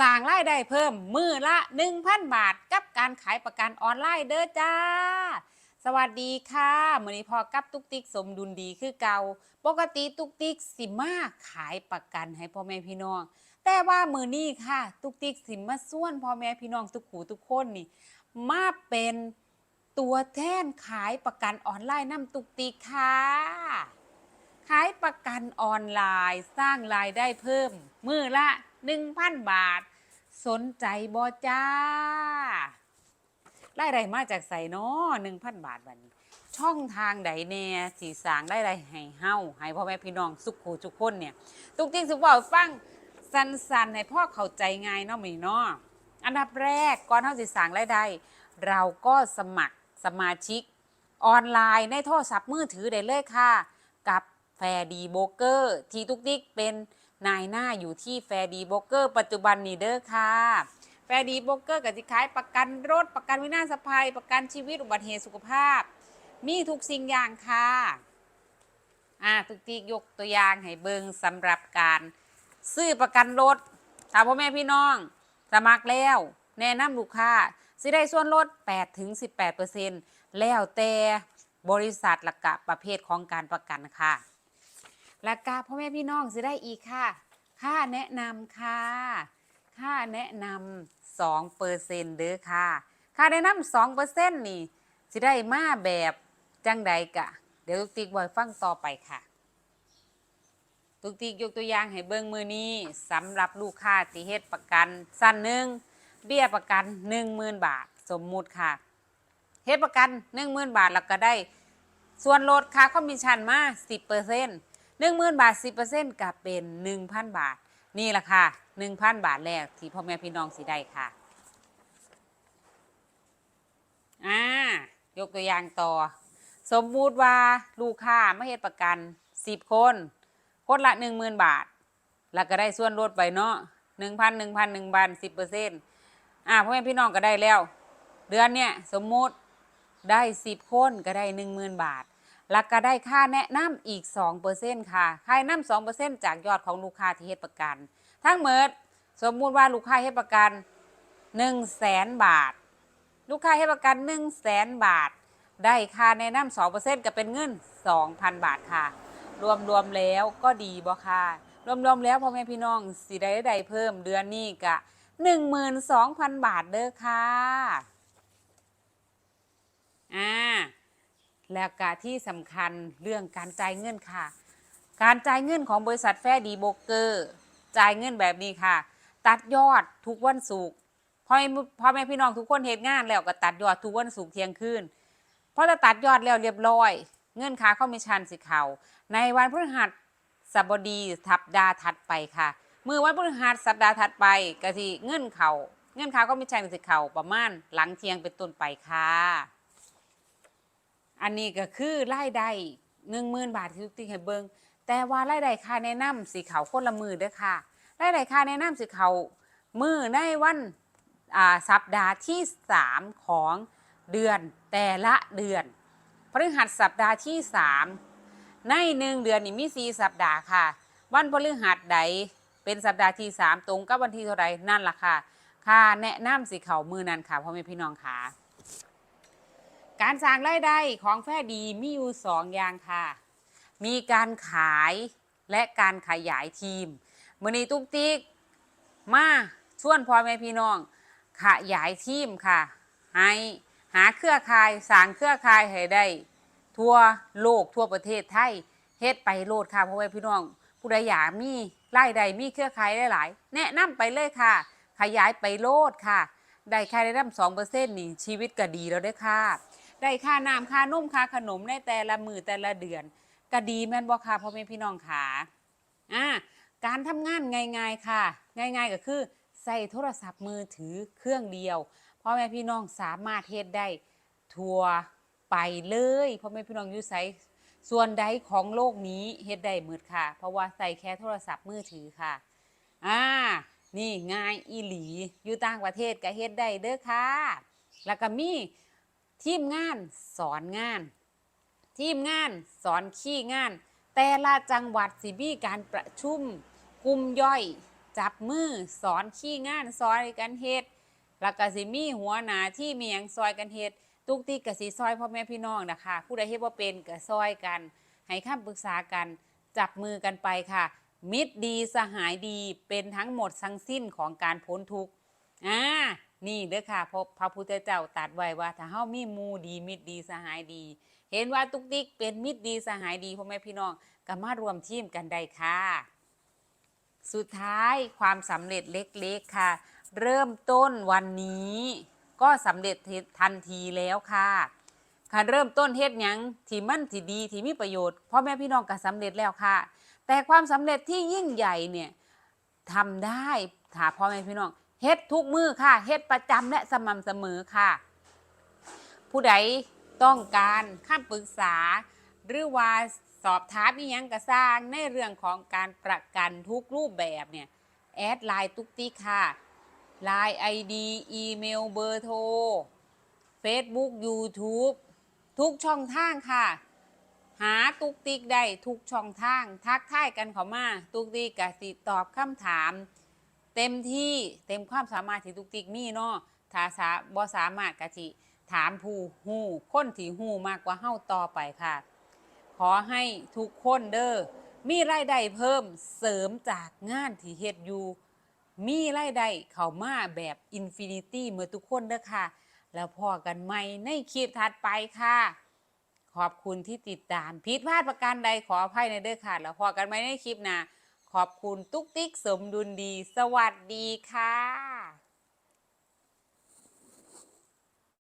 สร้างรายได้เพิ่มมือละ 1,000 บาท กับการขายประกันออนไลน์เด้อจ้า สวัสดีค่ะมื้อนี้พอกับตุกติกสมดุลดีคือเก่าปกติตุกติกสิมาขายประกันให้พ่อแม่พี่น้อง แต่ว่ามือนี้ค่ะ ตุกติกสิมาส่วนพ่อแม่พี่น้องทุกหูทุกคนนี่ มาเป็นตัวแทนขายประกันออนไลน์น้ำตุกติกค่ะขายประกันออนไลน์สร้างรายได้เพิ่ม มือละ 1,000 บาท สนใจบอจ้ารายได้มาจากใส่นาะ1,000บาทวันนี้ ช่องทางใดแน่สีสางได้ไรให้เฮาให้พ่อแม่พี่น้องสุขหูทุกคนเนี่ยตุกติกสุบอกฟังสั้นๆให้พ่อเข้าใจง่ายเนาะมีเนาะอันดับแรกก่อนเฮาสิสางรายได้ เราก็สมัครสมาชิก ออนไลน์ในโทรศัพท์มือถือได้เลยค่ะ กับแฟร์ดีโบเกอร์ ที่ตุกติกเป็น นายหน้าอยู่ที่แฟร์ดีโบเกอร์ปัจจุบันนี้เด้อค่ะแฟร์ดีโบเกอร์กับที่ขายประกันรถประกันวินาศภัย ประกันชีวิตอุบัติเหตุสุขภาพ มีทุกสิ่งอย่างค่ะอ่าตุกติกยกตัวอย่างให้เบิงสำหรับการซื้อประกันรถถ้าพ่อแม่พี่น้อง สมัครแล้ว แนะนำลูกค้าสิได้ส่วนลด8ถึง18%แล้วแต่บริษัทหลักกะประเภทของการประกันค่ะ และกาพ่อแม่พี่น้องสิได้อีกค่ะ ค่าแนะนำค่ะ ค่าแนะนำ2เปอร์เซ็นต์เด้อค่ะ ค่าแนะนำ2เปอร์เซ็นต์นี่สิได้มาแบบจังใดกะ เดี๋ยวตุกติกบอยฟังต่อไปค่ะ ตุกติกยกตัวอย่างให้เบิ่งมือนี้สำหรับลูกค้าที่เฮ็ดประกันสั้นหนึ่งเบี้ยประกัน10,000บาทสมมุติค่ะเฮ็ดประกัน10,000บาทแล้วก็ได้ ส่วนลดค่าคอมมิชชั่นมา10% 10,000 บาท 10%ก็เป็น 1,000 บาท นี่แหละค่ะ 1,000 บาทแรกที่พ่อแม่พี่น้องสิได้ค่ะอ่ายกตัวอย่างต่อ สมมุติว่าลูกค้ามาเฮ็ดประกัน 10 คน คนละ 10,000 บาท แล้วก็ได้ส่วนลดไปเนาะ1,000 1,000 1บาท10%อ่าพ่อแม่พี่น้องก็ได้แล้ว เดือนเนี่ยสมมุติได้10คนก็ได้10,000บาท แล้วก็ได้ค่าแนะนำอีก 2%ค่ะ ค่าแนะนำ2%จากยอดของลูกค้าที่เฮ็ดประกัน ทั้งหมดสมมุติว่าลูกค้าเฮ็ดประกัน100,000 บาท ลูกค้าให้ประกัน 1 0 0 0 0แสนบาท ได้ค่าแนะนำ2%ก็เป็นเงิน 2,000 บาทค่ะ รวมๆแล้วก็ดีบ่ค่ะรวมรวมๆแล้วพ่อแม่พี่น้องสิได้ได้เพิ่มเดือนนี้กะ12,000 บาทเด้อค่ะ อ่า แล้วก็ที่สำคัญเรื่องการจ่ายเงินค่ะ การจ่ายเงินของบริษัทแฟร์ดีโบเกอร์จ่ายเงินแบบนี้ค่ะ ตัดยอดทุกวันศุกร์พ่อแม่พ่อแม่พี่น้องทุกคนเฮ็ดงานแล้วก็ตัดยอดทุกวันศุกร์เที่ยงคืนพอจะตัดยอดแล้วเรียบร้อย เงื่อนค่าคอมมิชชั่นสิเขาในวันพฤหัสบดีสัปดาห์ถัดไปค่ะมื่อวันพฤหัสสัปดาห์ถัดไปก็สิเงื่อนเขาเงื่อนค่าคอมมิชชั่นสิเขาประมาณหลังเที่ยงเป็นต้นไปค่ะ อันนี้ก็คือรายได้หนึ่งหมื่นบาทที่ทุกทีให้เบิงแต่ว่ารายได้ค่าแนะนำสีขาวคนละมือเด้อค่ะรายได้ค่าแนะนำสีขาวมือในวันอ่าสัปดาห์ที่3ของเดือนแต่ละเดือนพฤหัสสัปดาห์ที่3ในหนึ่งเดือนนี่มีสี่สัปดาห์ค่ะ วันพฤหัสใดเป็นสัปดาห์ที่3ตรงกับวันที่เท่าไรนั่นล่ะค่ะ ค่าแนะนำสีขาวมือนั้นค่ะพ่อแม่พี่น้องค่ะ การสร้างรายได้ของแฟร์ดีมีอยู่สองอย่างค่ะ มีการขายและการขยายทีมมือนี้ตุ๊กติ๊กมาชวนพ่อแม่พี่น้อง ขยายทีมค่ะ ให้หาเครือข่ายสร้างเครือข่ายให้ได้ ทั่วโลกทั่วประเทศไทยเฮ็ดไปโลดค่ะพ่อแม่พี่น้อง ผู้ใดอยากมีรายได้มีเครือข่ายหลายๆแนะนำไปเลยค่ะ ขยายไปโลดค่ะได้ค่าได้นำสองเปอร์เซ็นต์นี่ชีวิตก็ดีแล้วด้อค่ะ ได้ค่าน้ำค่านุ่มค่าขนมในแต่ละมือแต่ละเดือนก็ดีแม่นบ่ค่ะพ่อแม่พี่น้องขาอ่าการทำงานง่าย ๆค่ะ ง่าย ๆ ก็คือใส่โทรศัพท์มือถือเครื่องเดียวพ่อแม่พี่น้องสามารถเฮ็ดได้ทั่วไปเลยพ่อแม่พี่น้องอยู่ไสส่วนใดของโลกนี้เฮ็ดได้หมดค่ะ เพราะว่าใส่แค่โทรศัพท์มือถือค่ะอ่านี่ง่ายอีหลีอยู่ต่างประเทศก็เฮ็ดได้เด้อค่ะ แล้วก็มี ทีมงานสอนงาน ทีมงานสอนขี้งาน แต่ละจังหวัดสิมีการประชุมกลุ่มย่อยจับมือสอนขี้งานซอยกันเฮ็ดแล้วก็สิมีหัวหน้าที่มียงซอยกันเฮ็ดตุกติกกสิซอยพ่อแม่พี่น้องนะคะ ผู้ใดเฮ็ดบ่าเป็นก็ซอยกัน ให้คำปรึกษากันจับมือกันไปค่ะ มิตรดีสหายดีเป็นทั้งหมดทั้งสิ้นของการพ้นทุกข์อ่า นี่เด้อค่ะพระพระพุทธเจ้าตรัสไว้ว่าถ้าเฮามีหมู่ดีมิตรดีสหายดี เห็นว่าตุกติกเป็นมิตรดีสหายดีพ่อแม่พี่น้องก็มารวมทีมกันได้ค่ะ สุดท้ายความสำเร็จเล็กๆค่ะ เริ่มต้นวันนี้ ก็สำเร็จทันทีแล้วค่ะค่ะเริ่มต้นเฮ็ดหยังที่มั่นที่ดีที่มีประโยชน์พ่อแม่พี่น้องก็สำเร็จแล้วค่ะ แต่ความสำเร็จที่ยิ่งใหญ่เนี่ยทำได้ถ้าพ่อแม่พี่น้อง เฮ็ดทุกมือค่ะเฮ็ดประจำและสม่ำเสมอค่ะ ผู้ใดต้องการคำปรึกษา หรือว่าสอบถามอีหยังกระสร้างในเรื่องของการประกันทุกรูปแบบเนี่ยแอดไลน์ตุกติกค่ะไลน์ ID อีเมลเบอร์โทร Facebook YouTube ทุกช่องทางค่ะ หาตุกติกได้ทุกช่องทาง ทักทายกันเขามา ตุกติกกสิตอบคำถาม เต็มที่เต็มความสามารถที่ตุกติกมีเนาะถ้าสาบ่สามารถกะทิถามผู้หู้คนที่หู้มากกว่าเฮาต่อไปค่ะ ขอให้ทุกคนเด้อมีรายได้เพิ่มเสริมจากงานที่เฮ็ดอยู่มีรายได้เข้ามาแบบอินฟินิตี้เมื่อทุกคนเด้อค่ะ แล้วพอกันใหม่ในคลิปถัดไปค่ะ ขอบคุณที่ติดตามผิดพลาดประการใดขออภัยในเด้อค่ะ แล้วพอกันใหม่ในคลิปหน้า ขอบคุณตุ๊กติ๊กสมดุลดี สวัสดีค่ะ